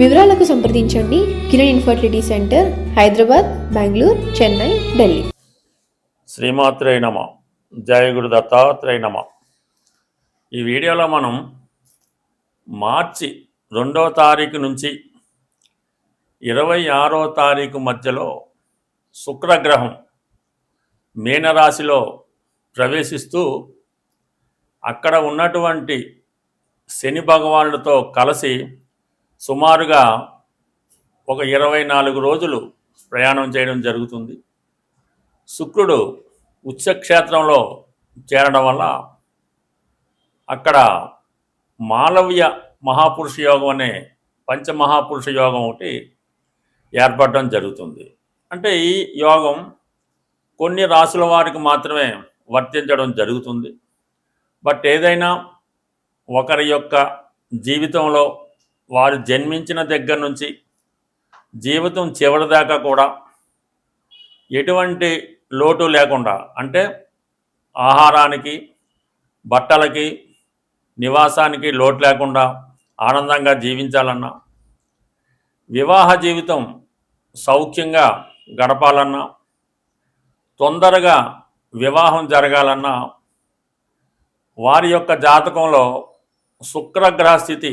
వివరాలకు సంప్రదించండి. Kiran infertility centre Hyderabad Bengaluru Chennai Delhi. శ్రీమాత్రే నమ. జయ గురు దత్తాత్రేయ నమ. ఈ వీడియోలో మనం మార్చి రెండవ తారీఖు నుంచి ఇరవై ఆరో తారీఖు మధ్యలో శుక్రగ్రహం మీనరాశిలో ప్రవేశిస్తూ అక్కడ ఉన్నటువంటి శని భగవానుడితో కలిసి సుమారుగా ఒక ఇరవై నాలుగు రోజులు ప్రయాణం చేయడం జరుగుతుంది. శుక్రుడు ఉచ్చక్షేత్రంలో చేరడం వల్ల అక్కడ మాలవ్య మహాపురుష యోగం అనే పంచమహాపురుష యోగం ఒకటి ఏర్పడడం జరుగుతుంది. అంటే ఈ యోగం కొన్ని రాసుల వారికి మాత్రమే వర్తించడం జరుగుతుంది. బట్ ఏదైనా ఒకరి యొక్క జీవితంలో వారు జన్మించిన దగ్గర నుంచి జీవితం చివరిదాకా కూడా ఎటువంటి లోటు లేకుండా అంటే ఆహారానికి బట్టలకి నివాసానికి లోటు లేకుండా ఆనందంగా జీవించాలన్నా వివాహ జీవితం సౌఖ్యంగా గడపాలన్నా తొందరగా వివాహం జరగాలన్నా వారి యొక్క జాతకంలో శుక్రగ్రహ స్థితి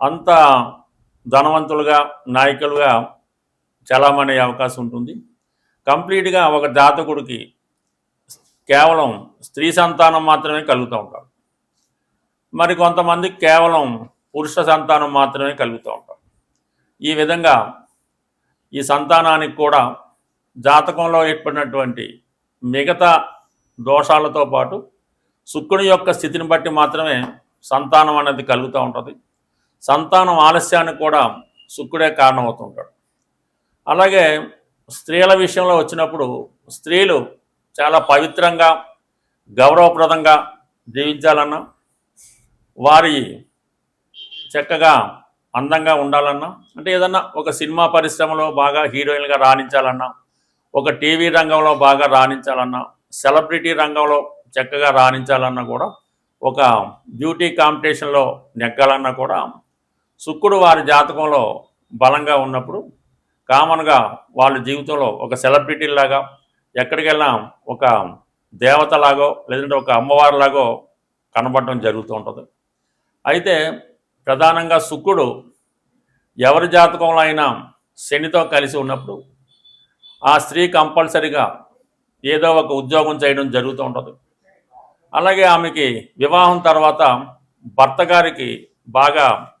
అంత ధనవంతులుగా నాయకులుగా చలామణి అవకాశం ఉంటుంది. కంప్లీట్గా ఒక జాతకుడికి కేవలం స్త్రీ సంతానం మాత్రమే కలుగుతూ ఉంటారు మరి కొంతమంది కేవలం పురుష సంతానం మాత్రమే కలుగుతూ ఉంటారు. ఈ విధంగా ఈ సంతానానికి కూడా జాతకంలో ఏర్పడినటువంటి మిగతా దోషాలతో పాటు శుక్రుని యొక్క స్థితిని బట్టి మాత్రమే సంతానం అనేది కలుగుతూ ఉంటుంది. సంతానం ఆలస్యానికి కూడా శుక్రుడే కారణమవుతుంటాడు. అలాగే స్త్రీల విషయంలో వచ్చినప్పుడు స్త్రీలు చాలా పవిత్రంగా గౌరవప్రదంగా జీవించాలన్నా వారి చక్కగా అందంగా ఉండాలన్నా అంటే ఏదన్నా ఒక సినిమా పరిశ్రమలో బాగా హీరోయిన్గా రాణించాలన్నా ఒక టీవీ రంగంలో బాగా రాణించాలన్నా సెలబ్రిటీ రంగంలో చక్కగా రాణించాలన్నా కూడా ఒక బ్యూటీ కాంపిటీషన్లో నెగ్గాలన్నా కూడా శుక్రుడు వారి జాతకంలో బలంగా ఉన్నప్పుడు కామన్గా వాళ్ళ జీవితంలో ఒక సెలబ్రిటీలాగా ఎక్కడికెళ్ళినా ఒక దేవతలాగో లేదంటే ఒక అమ్మవారిలాగో కనబడటం జరుగుతూ ఉంటుంది. అయితే ప్రధానంగా శుక్రుడు ఎవరి జాతకంలో అయినా శనితో కలిసి ఉన్నప్పుడు ఆ స్త్రీ కంపల్సరిగా ఏదో ఒక ఉద్యోగం చేయడం జరుగుతూ ఉంటుంది. అలాగే ఆమెకి వివాహం తర్వాత భర్త గారికి బాగా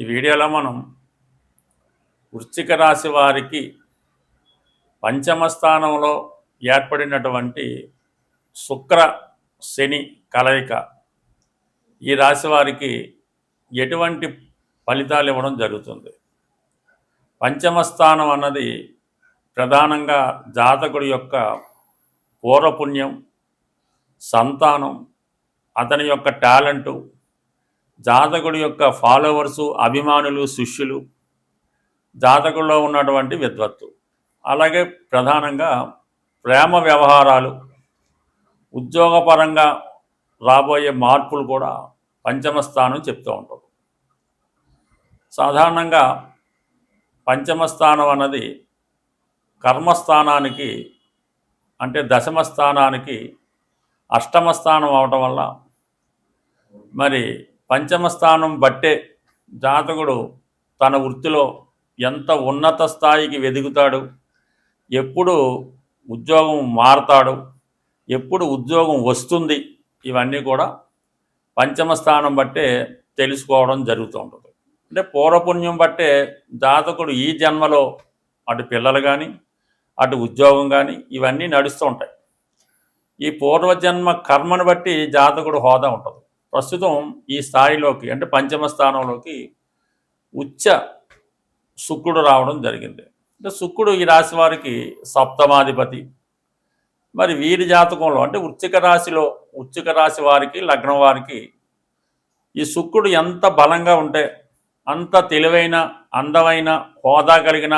ఈ వీడియోలో మనం వృశ్చిక రాశి వారికి పంచమ స్థానంలో ఏర్పడినటువంటి శుక్ర శని కలయిక ఈ రాశి వారికి ఎటువంటి ఫలితాలు ఇవ్వడం జరుగుతుంది? పంచమ స్థానం అన్నది ప్రధానంగా జాతకుడి యొక్క పూర్వపుణ్యం సంతానం అతని యొక్క టాలెంటు జాతకుడి యొక్క ఫాలోవర్సు అభిమానులు శిష్యులు జాతకుల్లో ఉన్నటువంటి విద్వత్తు. అలాగే ప్రధానంగా ప్రేమ వ్యవహారాలు ఉద్యోగపరంగా రాబోయే మార్పులు కూడా పంచమ స్థానం చెప్తూ ఉంటారు. సాధారణంగా పంచమ స్థానం అన్నది కర్మస్థానానికి అంటే దశమ స్థానానికి అష్టమ స్థానం అవటం వల్ల మరి పంచమ స్థానం బట్టే జాతకుడు తన వృత్తిలో ఎంత ఉన్నత స్థాయికి వెదుగుతాడు ఎప్పుడు ఉద్యోగం మారతాడు ఎప్పుడు ఉద్యోగం వస్తుంది ఇవన్నీ కూడా పంచమ స్థానం బట్టే తెలుసుకోవడం జరుగుతూ ఉంటుంది అంటే పూర్వపుణ్యం బట్టే జాతకుడు ఈ జన్మలో అటు పిల్లలు కానీ అటు ఉద్యోగం కానీ ఇవన్నీ నడుస్తూ ఉంటాయి ఈ పూర్వజన్మ కర్మను బట్టి జాతకుడు హోదా ఉంటుంది. ప్రస్తుతం ఈ స్థాయిలోకి అంటే పంచమ స్థానంలోకి ఉచ్చ శుక్రుడు రావడం జరిగింది. అంటే శుక్రుడు ఈ రాశి వారికి సప్తమాధిపతి. మరి వీరి జాతకంలో అంటే ఉచ్చిక రాశిలో ఉచ్చిక రాశి వారికి లగ్నం వారికి ఈ శుక్రుడు ఎంత బలంగా ఉంటే అంత తెలివైన అందమైన హోదా కలిగిన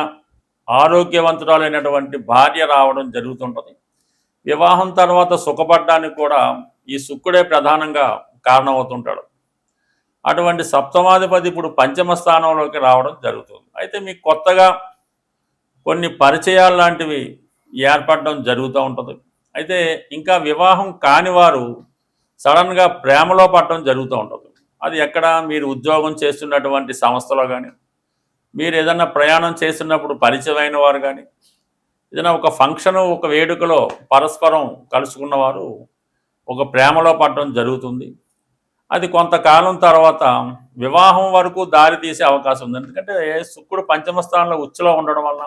ఆరోగ్యవంతురాలైనటువంటి భార్య రావడం జరుగుతుంటుంది. వివాహం తర్వాత సుఖపడడానికి కూడా ఈ శుక్రుడే ప్రధానంగా కారణమవుతుంటాడు. అటువంటి సప్తమాధిపతి ఇప్పుడు పంచమ స్థానంలోకి రావడం జరుగుతుంది. అయితే మీకు కొత్తగా కొన్ని పరిచయాలు లాంటివి ఏర్పడడం జరుగుతూ ఉంటుంది. అయితే ఇంకా వివాహం కాని వారు సడన్గా ప్రేమలో పడటం జరుగుతూ ఉంటుంది. అది ఎక్కడ మీరు ఉద్యోగం చేస్తున్నటువంటి సంస్థలో కానీ మీరు ఏదైనా ప్రయాణం చేస్తున్నప్పుడు పరిచయమైన వారు కానీ ఏదైనా ఒక ఫంక్షన్ ఒక వేడుకలో పరస్పరం కలుసుకున్నవారు ఒక ప్రేమలో పడటం జరుగుతుంది. అది కొంతకాలం తర్వాత వివాహం వరకు దారి తీసే అవకాశం ఉంది. ఎందుకంటే శుక్రుడు పంచమ స్థానంలో ఉచ్చులో ఉండడం వల్ల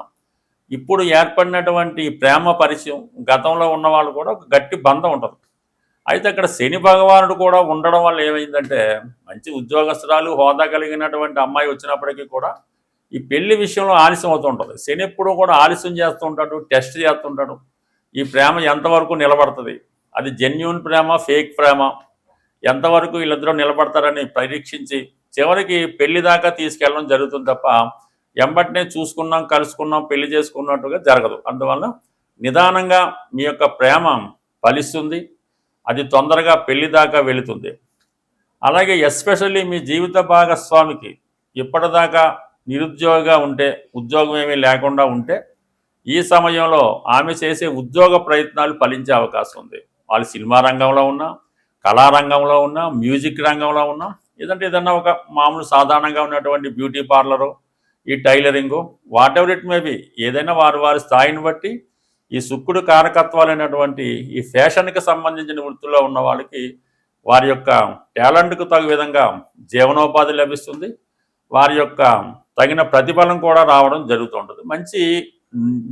ఇప్పుడు ఏర్పడినటువంటి ప్రేమ పరిచయం గతంలో ఉన్న వాళ్ళు కూడా ఒక గట్టి బంధం ఉంటుంది. అయితే అక్కడ శని భగవానుడు కూడా ఉండడం వల్ల ఏమైందంటే మంచి ఉద్యోగస్తురాలు హోదా కలిగినటువంటి అమ్మాయి వచ్చినప్పటికీ కూడా ఈ పెళ్ళి విషయంలో ఆలస్యం అవుతుంటుంది శని ఎప్పుడు కూడా ఆలస్యం చేస్తూ ఉంటాడు టెస్ట్ చేస్తుంటాడు ఈ ప్రేమ ఎంతవరకు నిలబడుతుంది? అది జెన్యున్ ప్రేమ ఫేక్ ప్రేమ? ఎంతవరకు వీళ్ళిద్దరూ నిలబడతారని పరీక్షించి చివరికి పెళ్ళి దాకా తీసుకెళ్ళడం జరుగుతుంది తప్ప ఎంబటినే చూసుకున్నాం కలుసుకున్నాం పెళ్ళి చేసుకున్నట్టుగా జరగదు. అందువల్ల నిదానంగా మీ యొక్క ప్రేమ ఫలిస్తుంది. అది తొందరగా పెళ్ళి దాకా వెళుతుంది. అలాగే ఎస్పెషల్లీ మీ జీవిత భాగస్వామికి ఇప్పటిదాకా నిరుద్యోగిగా ఉంటే ఉద్యోగం ఏమీ లేకుండా ఉంటే ఈ సమయంలో ఆమె చేసే ఉద్యోగ ప్రయత్నాలు ఫలించే అవకాశం ఉంది. వాళ్ళు సినిమా రంగంలో ఉన్నా కళారంగంలో ఉన్నా మ్యూజిక్ రంగంలో ఉన్నా ఏదంటే ఏదన్నా ఒక మామూలు సాధారణంగా ఉన్నటువంటి బ్యూటీ పార్లరు ఈ tailoring whatever it may be ఏదైనా వారి వారి స్థాయిని బట్టి ఈ శుక్రుడు కారకత్వాలైనటువంటి ఈ ఫ్యాషన్కి సంబంధించిన వృత్తిలో ఉన్న వాళ్ళకి వారి యొక్క టాలెంట్కు తగు విధంగా జీవనోపాధి లభిస్తుంది. వారి యొక్క తగిన ప్రతిఫలం కూడా రావడం జరుగుతుంటుంది మంచి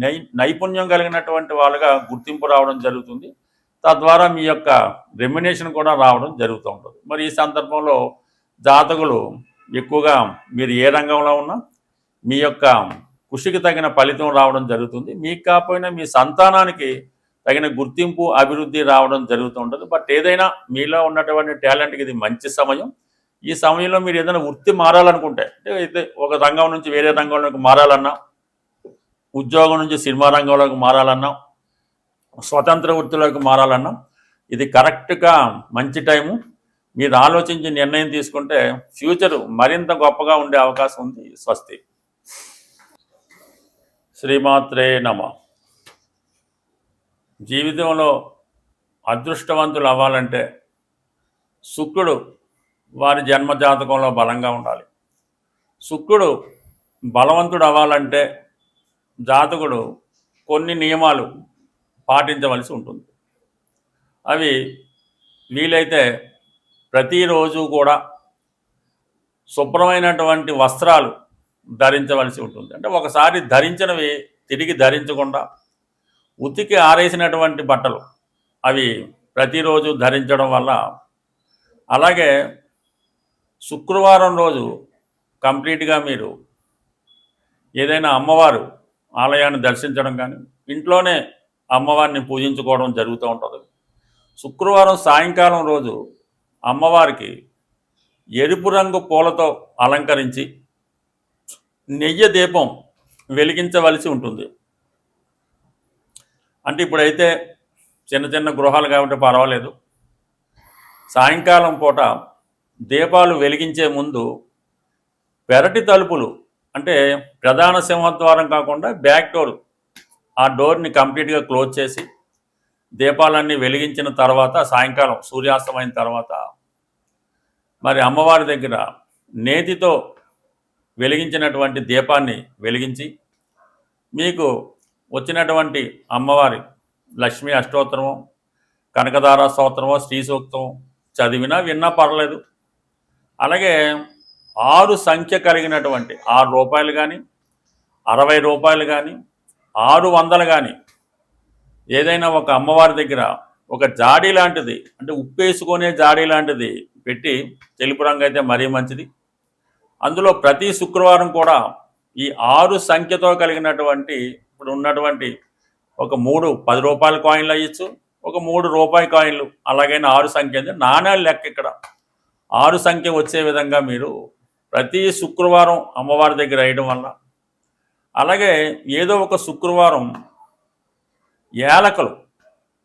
నై నైపుణ్యం కలిగినటువంటి వాళ్ళగా గుర్తింపు రావడం జరుగుతుంది. తద్వారా మీ యొక్క రెమ్యునేషన్ కూడా రావడం జరుగుతూ ఉంటుంది. మరి ఈ సందర్భంలో జాతకులు ఎక్కువగా మీరు ఏ రంగంలో ఉన్నా మీ యొక్క కృషికి తగిన ఫలితం రావడం జరుగుతుంది. మీకు కాకపోయినా మీ సంతానానికి తగిన గుర్తింపు అభివృద్ధి రావడం జరుగుతూ ఉంటుంది. బట్ ఏదైనా మీలో ఉన్నటువంటి టాలెంట్కి ఇది మంచి సమయం. ఈ సమయంలో మీరు ఏదైనా వృత్తి మారాలనుకుంటే అంటే అయితే ఒక రంగం నుంచి వేరే రంగంలోకి మారాలన్నా ఉద్యోగం నుంచి సినిమా రంగంలోకి మారాలన్నా స్వతంత్ర వృత్తిలోకి మారాలన్నా. ఇది కరెక్ట్గా మంచి టైము. మీరు ఆలోచించి నిర్ణయం తీసుకుంటే ఫ్యూచర్ మరింత గొప్పగా ఉండే అవకాశం ఉంది. స్వస్తి. శ్రీమాత్రే నమ. జీవితంలో అదృష్టవంతులు అవ్వాలంటే శుక్రుడు వారి జన్మజాతకంలో బలంగా ఉండాలి. శుక్రుడు బలవంతుడు అవ్వాలంటే జాతకుడు కొన్ని నియమాలు పాటించవలసి ఉంటుంది. అవి వీలైతే ప్రతిరోజు కూడా శుభ్రమైనటువంటి వస్త్రాలు ధరించవలసి ఉంటుంది. అంటే ఒకసారి ధరించినవి తిరిగి ధరించకుండా ఉతికి ఆరేసినటువంటి బట్టలు అవి ప్రతిరోజు ధరించడం వల్ల అలాగే శుక్రవారం రోజు కంప్లీట్గా మీరు ఏదైనా అమ్మవారు ఆలయాన్ని దర్శించడం కానీ ఇంట్లోనే అమ్మవారిని పూజించుకోవడం జరుగుతూ ఉంటుంది. శుక్రవారం సాయంకాలం రోజు అమ్మవారికి ఎరుపు రంగు పూలతో అలంకరించి నెయ్యి దీపం వెలిగించవలసి ఉంటుంది. అంటే ఇప్పుడైతే చిన్న చిన్న గృహాలు కాబట్టి పర్వాలేదు. సాయంకాలం పూట దీపాలు వెలిగించే ముందు పెరటి తలుపులు అంటే ప్రధాన సింహద్వారం కాకుండా బ్యాక్ డోర్ ఆ డోర్ని కంప్లీట్గా క్లోజ్ చేసి దీపాలన్నీ వెలిగించిన తర్వాత సాయంకాలం సూర్యాస్తమైన తర్వాత మరి అమ్మవారి దగ్గర నేతితో వెలిగించినటువంటి దీపాన్ని వెలిగించి మీకు వచ్చినటువంటి అమ్మవారి లక్ష్మీ అష్టోత్తరము కనకదార స్తోత్రమో శ్రీ సూక్తం చదివినా విన్నా పర్లేదు. అలాగే ఆరు సంఖ్య కలిగినటువంటి ఆరు రూపాయలు కానీ అరవై రూపాయలు కానీ ఆరు వందలు కానీ ఏదైనా ఒక అమ్మవారి దగ్గర ఒక జాడీ లాంటిది అంటే ఉప్పేసుకునే జాడీ లాంటిది పెట్టి తెలుపు రంగు అయితే మరీ మంచిది. అందులో ప్రతి శుక్రవారం కూడా ఈ ఆరు సంఖ్యతో కలిగినటువంటి ఇప్పుడు ఉన్నటువంటి ఒక మూడు పది రూపాయల కాయిన్లు అయ్యచ్చు ఒక మూడు రూపాయి కాయిన్లు అలాగైనా ఆరు సంఖ్య అంటే నాణ్యాలు లెక్క ఇక్కడ. ఆరు సంఖ్య వచ్చే విధంగా మీరు ప్రతి శుక్రవారం అమ్మవారి దగ్గర వేయడం వల్ల అలాగే ఏదో ఒక శుక్రవారం యాలకలు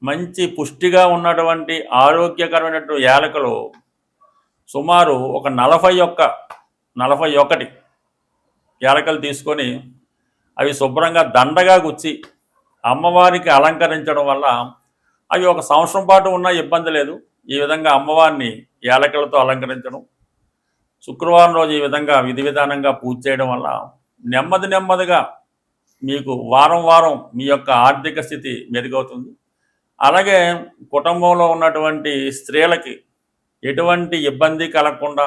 మంచి పుష్టిగా ఉన్నటువంటి ఆరోగ్యకరమైనటువంటి యాలకలు సుమారు ఒక నలభై ఒక్క నలభై ఒకటి యాలకలు తీసుకొని అవి శుభ్రంగా దండగా గుచ్చి అమ్మవారికి అలంకరించడం వల్ల అవి ఒక సంవత్సరం పాటు ఉన్నా ఇబ్బంది లేదు. ఈ విధంగా అమ్మవారిని యాలకలతో అలంకరించడం శుక్రవారం రోజు ఈ విధంగా విధి విధానంగా పూజ చేయడం వల్ల నెమ్మది నెమ్మదిగా మీకు వారం వారం మీ యొక్క ఆర్థిక స్థితి మెరుగవుతుంది. అలాగే కుటుంబంలో ఉన్నటువంటి స్త్రీలకి ఎటువంటి ఇబ్బంది కలగకుండా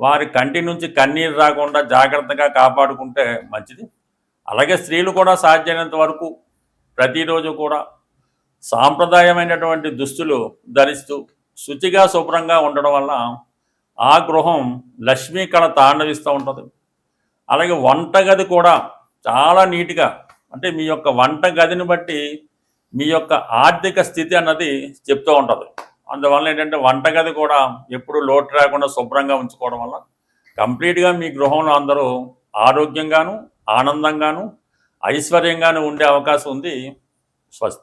వారి కంటి నుంచి కన్నీరు రాకుండా జాగ్రత్తగా కాపాడుకుంటే మంచిది. అలాగే స్త్రీలు కూడా సాధ్యమైనంత వరకు ప్రతిరోజు కూడా సాంప్రదాయమైనటువంటి దుస్తులు ధరిస్తూ శుచిగా శుభ్రంగా ఉండడం వల్ల ఆ గృహం లక్ష్మీ కళ తాండవిస్తూ ఉంటుంది. అలాగే వంటగది కూడా చాలా నీట్గా అంటే మీ యొక్క వంట గదిని బట్టి మీ యొక్క ఆర్థిక స్థితి అన్నది చెప్తూ ఉంటుంది. అందువల్ల ఏంటంటే వంటగది కూడా ఎప్పుడు లోటు రాకుండా శుభ్రంగా ఉంచుకోవడం వల్ల కంప్లీట్గా మీ గృహంలో అందరూ ఆరోగ్యంగాను ఆనందంగాను ఐశ్వర్యంగాను ఉండే అవకాశం ఉంది స్వస్తి.